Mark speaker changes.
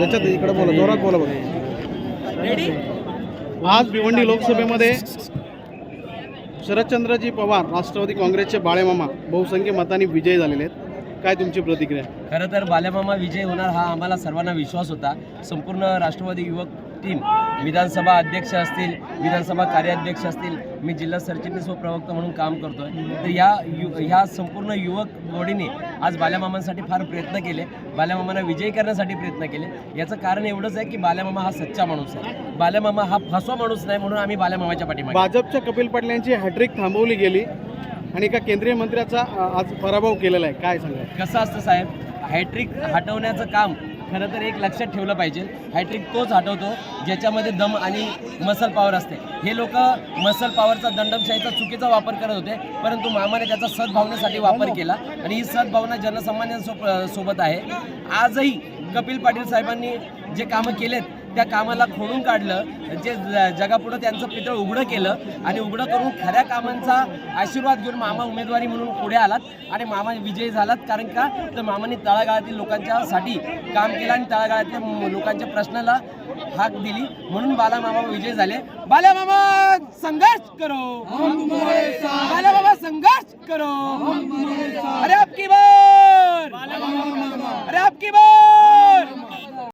Speaker 1: याच्यात इकडे बोला जोरात बोला बरं आज भिवंडी लोकसभेमध्ये शरदचंद्रजी पवार राष्ट्रवादी काँग्रेसचे बाळेमामा बहुसंख्य मतांनी विजयी झालेले आहेत. काय तुमची प्रतिक्रिया?
Speaker 2: खरं तर बाल्यामामा विजय होणार हा आम्हाला सर्वांना विश्वास होता. संपूर्ण राष्ट्रवादी युवक टीम विधानसभा अध्यक्ष असतील विधानसभा कार्याध्यक्ष असतील मी जिल्हा सरचिटणीस व प्रवक्ता म्हणून काम करतोय. तर या यु ह्या संपूर्ण युवक बॉडीने आज बाल्यामामांसाठी फार प्रयत्न केले. बाल्यामामांना विजयी करण्यासाठी प्रयत्न केले. याचं कारण एवढंच आहे की बाल्यामामा हा सच्चा माणूस आहे. बाल्यामामा हा फसवा माणूस नाही म्हणून आम्ही बाल्यामामाच्या पाठीमागे
Speaker 1: भाजपच्या कपिल पाटील यांची हॅट्रिक थांबवली गेली आणि एका केंद्रीय मंत्र्याचा आज पराभव केलेला आहे. काय सांगा
Speaker 2: कसं असतं साहेब? हॅट्रिक हटवण्याचं काम खरं तर एक लक्षात ठेवलं पाहिजे. हॅट्रिक तोच हटवतो ज्याच्यामध्ये दम आणि मसल पॉवर असते. हे लोक मसल पॉवरचा दंडमशाहीचा चुकीचा वापर करत होते परंतु मामाने त्याचा सद्भावनेसाठी वापर केला. आणि ही सद्भावना जनसामान्यांसोबत सोबत आहे. आजही कपिल पाटील साहेबांनी जे कामं केलेत त्या कामाला खोडून काढलं जे जगापुढं त्यांचं पितळ उघडं केलं आणि उघडं करून खऱ्या कामांचा आशीर्वाद घेऊन मामा उमेदवारी म्हणून पुढे आलात आणि मामा विजयी झालात. कारण का? तर मामाने तळागाळातील लोकांच्यासाठी काम केलं आणि तळागाळातल्या म- लोकांच्या प्रश्नाला हाक दिली. म्हणून बाला मामा विजय झाले. बाला मामा संघर्ष करो. बाला मामा संघर्ष करो.